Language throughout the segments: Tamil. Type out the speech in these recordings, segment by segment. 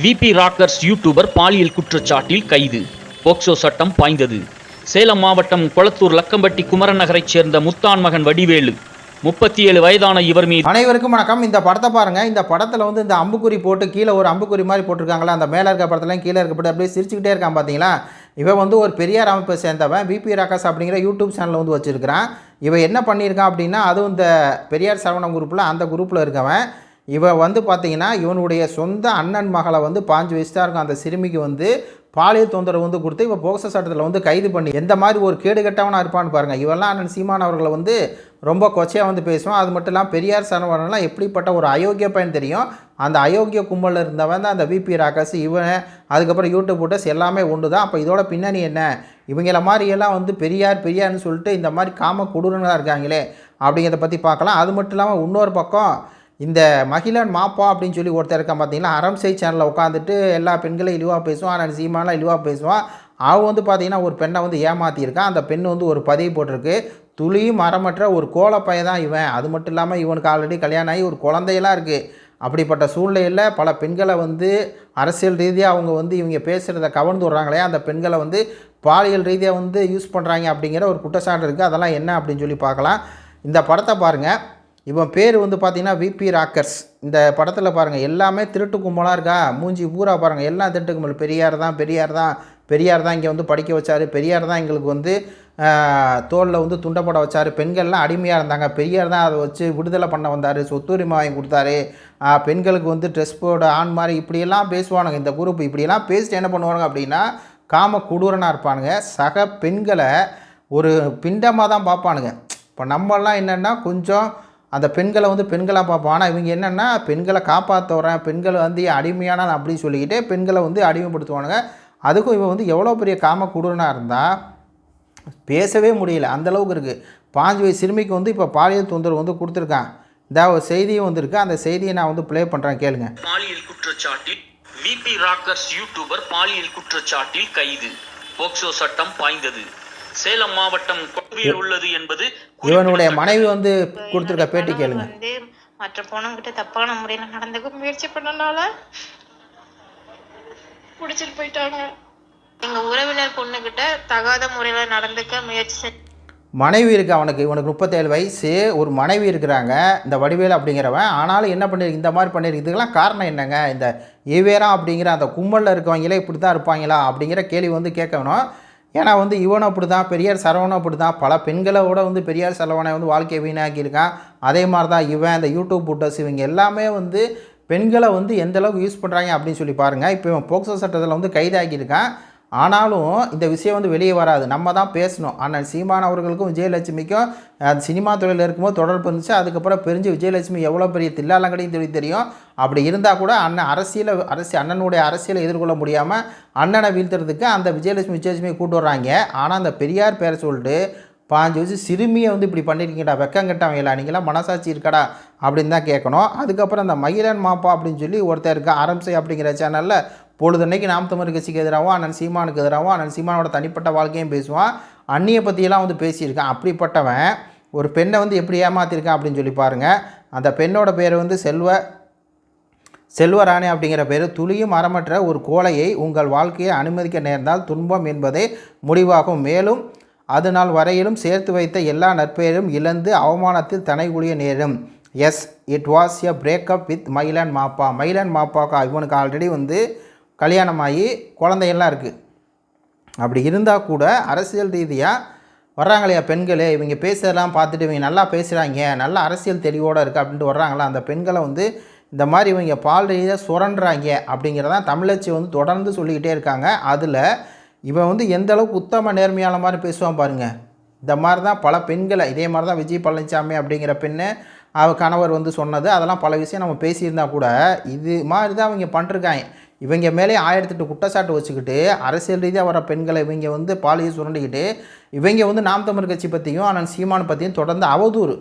விபி ராக்கர்ஸ் யூடியூபர் பாலியல் குற்றச்சாட்டில் கைது. போக்சோ சட்டம் பாய்ந்தது. சேலம் மாவட்டம் கொளத்தூர் லக்கம்பட்டி குமரன் நகரைச் சேர்ந்த முத்தான் மகன் வடிவேலு. முப்பத்தி ஏழு வயதான இவர் மீது அனைவருக்கும் வணக்கம். இந்த படத்தை பாருங்க. இந்த படத்தில் வந்து இந்த அம்புக்குறி போட்டு கீழே ஒரு அம்புக்குறி மாதிரி போட்டிருக்காங்களா? அந்த மேலே இருக்க படத்துலாம் கீழே இருக்கப்பட்டு அப்படியே சிரிச்சுக்கிட்டே இருக்கான் பார்த்தீங்களா இவன் வந்து ஒரு பெரியார் அமைப்பை சேர்ந்தவன். பிபி ராகாஸ் அப்படிங்கிற யூடியூப் சேனலில் வந்து வச்சுருக்கிறான். இவன் என்ன பண்ணியிருக்கான் அப்படின்னா அதுவும் இந்த பெரியார் சரவணம் குரூப்பில் அந்த குரூப்பில் இருக்கவன். இவன் வந்து பார்த்தீங்கன்னா இவனுடைய சொந்த அண்ணன் மகளை வந்து பாஞ்சு வயசு தான் இருக்கும் அந்த சிறுமிக்கு வந்து பாலியல் தொந்தரவு வந்து கொடுத்து இவன் போக்சோ சட்டத்தில் வந்து கைது பண்ணி எந்த மாதிரி ஒரு கேடு கெட்டவனாக இருப்பான்னு பாருங்கள் இவெல்லாம் அண்ணன் சீமான் அவர்களை வந்து ரொம்ப கொச்சையாக வந்து பேசுவான். அது மட்டும் இல்லாமல் பெரியார் சரவணன்லாம் எப்படிப்பட்ட ஒரு அயோக்கிய பையன் தெரியும்? அந்த அயோக்கிய கும்பலில் இருந்தவன் தான் அந்த விபி ராகஸ் இவன் அதுக்கப்புறம் யூடியூப் போட்டஸ் எல்லாமே ஒன்று தான். அப்போ இதோட பின்னணி என்ன? இவங்கள மாதிரியெல்லாம் வந்து பெரியார் பெரியார்னு சொல்லிட்டு இந்த மாதிரி காம கொடூரனாக இருக்காங்களே அப்படிங்கிறத பற்றி பார்க்கலாம். அது மட்டும் இல்லாமல் இன்னொரு பக்கம் இந்த மகிழன் மாப்பா அப்படின்னு சொல்லி ஒருத்தர் இருக்கான் பார்த்தீங்கன்னா அரம்சை சேனலில் உட்காந்துட்டு எல்லா பெண்களையும் இழிவாக பேசுவான் ஆனால் சீமாலாம் இழிவாக பேசுவான். அவன் வந்து பார்த்தீங்கன்னா ஒரு பெண்ணை வந்து ஏமாற்றியிருக்கான் அந்த பெண் வந்து ஒரு பதவி போட்டிருக்கு. துளியும் மரமற்ற ஒரு கோலப்பைய தான் இவன். அது மட்டும் இல்லாமல் இவனுக்கு ஆல்ரெடி கல்யாணம் ஆகி ஒரு குழந்தையெல்லாம் இருக்குது அப்படிப்பட்ட சூழ்நிலையில் பல பெண்களை வந்து அரசியல் ரீதியாக அவங்க வந்து இவங்க பேசுகிறத கவர்ந்து விட்றாங்களே அந்த பெண்களை வந்து பாலியல் ரீதியாக வந்து யூஸ் பண்ணுறாங்க அப்படிங்கிற ஒரு குற்றச்சாட்டு இருக்குது அதெல்லாம் என்ன அப்படின்னு சொல்லி பார்க்கலாம். இந்த படத்தை பாருங்கள் இவன் பேர் வந்து பார்த்தீங்கன்னா விபி ராக்கர்ஸ் இந்த படத்தில் பாருங்கள் எல்லாமே திருட்டு கும்பலாக இருக்கா? மூஞ்சி பூரா பாருங்கள் எல்லாம் திருட்டு கும்பல் பெரியார் தான் பெரியார் தான் பெரியார் தான் இங்கே வந்து படிக்க வச்சார். பெரியார் தான் எங்களுக்கு வந்து தோளில் வந்து துண்டப்பட வச்சார். பெண்கள்லாம் அடிமையாக இருந்தாங்க. பெரியார் தான் அதை வச்சு விடுதலை பண்ண வந்தார். சொத்துரிமை வாங்கி கொடுத்தாரு. பெண்களுக்கு வந்து ட்ரெஸ் போட ஆண் மாதிரி இப்படியெல்லாம் பேசுவானுங்க. இந்த குரூப் இப்படியெல்லாம் பேசிட்டு என்ன பண்ணுவானுங்க அப்படின்னா காம கொடூரனாக இருப்பானுங்க. சக பெண்களை ஒரு பிண்டமாக தான் பார்ப்பானுங்க. இப்போ நம்மெல்லாம் என்னென்னா கொஞ்சம் அந்த பெண்களை வந்து பெண்களாக பார்ப்போம். ஆனால் இவங்க என்னென்னா பெண்களை காப்பாற்ற வரேன் பெண்களை வந்து அடிமையான அப்படின்னு சொல்லிக்கிட்டே பெண்களை வந்து அடிமைப்படுத்துவானுங்க. அதுக்கும் இவன் வந்து எவ்வளோ பெரிய காம கொடூரனாக இருந்தால் பேசவே முடியல. அந்த அளவுக்கு இருக்குது பாஞ்சு வயசு சிறுமிக்கு வந்து இப்போ பாலியல் தொந்தரவு வந்து கொடுத்துருக்கான். இந்த ஒரு செய்தியும் வந்திருக்கு. அந்த செய்தியை நான் வந்து ப்ளே பண்ணுறேன் கேளுங்க. பாலியல் குற்றச்சாட்டில் விபி ராக்கர்ஸ் யூடியூபர் பாலியல் குற்றச்சாட்டில் கைது. போக்சோ சட்டம் பாய்ந்தது. சேலம் மாவட்டம் கொடவில் உள்ளது என்பது இவனுடைய மனைவி வந்து கொடுத்துருக்க பேட்டி கேளுங்க. வந்து மற்ற பொண்ணுங்கிட்ட தப்பான முறையில நடந்துக்க முயற்சி பண்ணனால புடிச்சிட்டு போயிட்டாங்க. எங்க உறவினர் பொண்ணுகிட்ட தகாத முறையில நடந்துக்க முயற்சி செஞ்சு மனைவி இருக்கு அவனுக்கு இவனுக்கு முப்பத்தேழு வயசு ஒரு மனைவி இருக்கிறாங்க இந்த வடிவேல் அப்படிங்கிறவன். ஆனாலும் என்ன பண்ணிருக்கு இந்த மாதிரி பண்ணியிருக்கு இதுக்கெல்லாம் காரணம் என்னங்க? இந்த ஈவேரா அப்படிங்கிற அந்த கும்பலில் இருக்கவங்களே இப்படி தான் இருப்பாங்களா அப்படிங்கிற கேள்வி வந்து கேட்கணும். ஏன்னா வந்து இவனும் அப்படி தான் பெரியார் சரவணம் அப்படி தான் பல பெண்களோட வந்து பெரியார் சரவணை வந்து வாழ்க்கையை வீணாக்கியிருக்கான். அதே மாதிரி தான் இவன் இந்த யூடியூப் புட்டர்ஸ் இவங்க எல்லாமே வந்து பெண்களை வந்து எந்தளவுக்கு யூஸ் பண்ணுறாங்க அப்படின்னு சொல்லி பாருங்கள் இப்போ இவன் போக்சோ சட்டத்தில் வந்து கைதாகியிருக்கான். ஆனாலும் இந்த விஷயம் வந்து வெளியே வராது. நம்ம தான் பேசணும். ஆனால் சீமான் அவர்களுக்கும் விஜயலட்சுமிக்கும் அது சினிமா துறையில் இருக்கும்போது தொடர்பு இருந்துச்சு. அதுக்கப்புறம் பெரிஞ்சு விஜயலட்சுமி எவ்வளோ பெரிய தில்லாலங்கடையும் சொல்லி தெரியும். அப்படி இருந்தால் கூட அண்ணன் அரசியலை அரசு அண்ணனுடைய அரசியலை எதிர்கொள்ள முடியாமல் அண்ணனை வீழ்த்துறதுக்கு அந்த விஜயலட்சுமி விஜயலட்சுமி கூட்டு வர்றாங்க. ஆனால் அந்த பெரியார் பேரை சொல்லிட்டு பாஞ்சு வச்சு சிறுமியை வந்து இப்படி பண்ணியிருக்கீங்கடா வெக்கம் கெட்டவங்களா நீங்களாம் மனசாட்சி இருக்கடா அப்படின்னு தான் கேட்கணும். அதுக்கப்புறம் அந்த மகிழன் மாப்பா அப்படின்னு சொல்லி ஒருத்தர் இருக்கா அரம்சை அப்படிங்கிற சேனலில் பொழுதன்னைக்கு நாம் தமிழ் கட்சிக்கு எதிராகவும் அண்ணன் சீமானுக்கு எதிராகவும் அண்ணன் சீமானோட தனிப்பட்ட வாழ்க்கையும் பேசுவான். அண்ணியை பற்றியெல்லாம் வந்து பேசியிருக்கான். அப்படிப்பட்டவன் ஒரு பெண்ணை வந்து எப்படி ஏமாத்திருக்கான் அப்படின்னு சொல்லி பாருங்கள் அந்த பெண்ணோட பேர் வந்து செல்வ செல்வராணி அப்படிங்கிற பேர். துளியும் அறமற்ற ஒரு கோலையை உங்கள் வாழ்க்கையை அனுமதிக்க நேர்ந்தால் துன்பம் என்பதே முடிவாகும். மேலும் அது நாள் வரையிலும் சேர்த்து வைத்த எல்லா நற்பெயரும் இழந்து அவமானத்தில் தனைகுழிய நேரும். Yes it was a breakup with Mayilan மாப்பா மயிலன் மாப்பாக்கா இவனுக்கு ஆல்ரெடி வந்து கல்யாணமாகி குழந்தையெல்லாம் இருக்குது அப்படி இருந்தால் கூட அரசியல் ரீதியாக வர்றாங்களையா பெண்களே இவங்க பேசுறதெல்லாம் பார்த்துட்டு இவங்க நல்லா பேசுகிறாங்க நல்ல அரசியல் தெளிவோடு இருக்குது அப்படின்ட்டு வர்றாங்களா? அந்த பெண்களை வந்து இந்த மாதிரி இவங்க பால் ரீதியாக சுரண்டுறாங்க அப்படிங்கிறதான் தமிழச்சி வந்து தொடர்ந்து சொல்லிக்கிட்டே இருக்காங்க. அதில் இவன் வந்து எந்த அளவுக்கு உத்தம நேர்மையான மாதிரி பேசுவான் பாருங்கள் இந்த மாதிரி தான் பல பெண்களை இதே மாதிரி தான் விஜய் பழனிசாமி அப்படிங்கிற பெண்ணு அவ கணவர் வந்து சொன்னது அதெல்லாம் பல விஷயம் நம்ம பேசியிருந்தா கூட இது மாதிரி தான் அவங்க பண்ணிருக்காங்க இவங்க மேலே ஆயிரத்தெட்டு குற்றச்சாட்டு வச்சுக்கிட்டு அரசியல் ரீதியாக வர பெண்களை இவங்க வந்து பாலியை சுரண்டிக்கிட்டு இவங்க வந்து நாம் தமிழ் கட்சி பற்றியும் அண்ணன் சீமான் பற்றியும் தொடர்ந்து அவதூறு.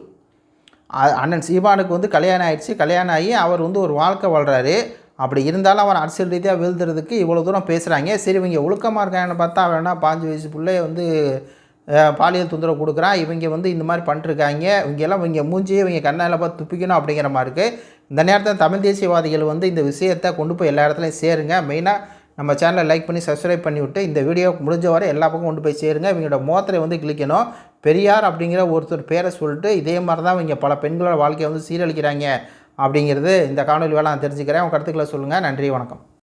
அண்ணன் சீமானுக்கு வந்து கல்யாணம் ஆயிடுச்சு கல்யாணம் ஆகி அவர் வந்து ஒரு வாழ்க்கை வாழ்கிறாரு அப்படி இருந்தாலும் அவர் அரசியல் ரீதியாக வீழ்த்துறதுக்கு இவ்வளோ தூரம் பேசுகிறாங்க சரி இவங்க ஒழுக்கமாக இருக்காங்கன்னு பார்த்தா வேணா பாஞ்சு வயசு பிள்ளைய வந்து பாலியல் தொந்தரவு கொடுக்குறான். இவங்க வந்து இந்த மாதிரி பண்ணிருக்காங்க. இவங்க எல்லாம் இவங்க மூஞ்சி இவங்க கண்ணால் பார்த்து துப்பிக்கணும் அப்படிங்கிற மாதிரி இருக்குது இந்த நேரத்தில் தமிழ் தேசியவாதிகள் வந்து இந்த விஷயத்தை கொண்டு போய் எல்லா இடத்துலையும் சேருங்க. மெயினாக நம்ம சேனலை லைக் பண்ணி சப்ஸ்கிரைப் பண்ணிவிட்டு இந்த வீடியோ முடிஞ்ச வரை எல்லா பக்கம் கொண்டு போய் சேருங்க. இவங்களோட மோத்தரை வந்து கிளிக்கணும் பெரியார் அப்படிங்கிற ஒருத்தர் பேரை சொல்லிட்டு இதே மாதிரி தான் இவங்க பல பெண்களோட வாழ்க்கையை வந்து சீரழிக்கிறாங்க அப்படிங்கிறது இந்த காணொலி வேலை நான் தெரிஞ்சுக்கிறேன். உங்கள் கருத்துக்களை சொல்லுங்கள் நன்றி வணக்கம்.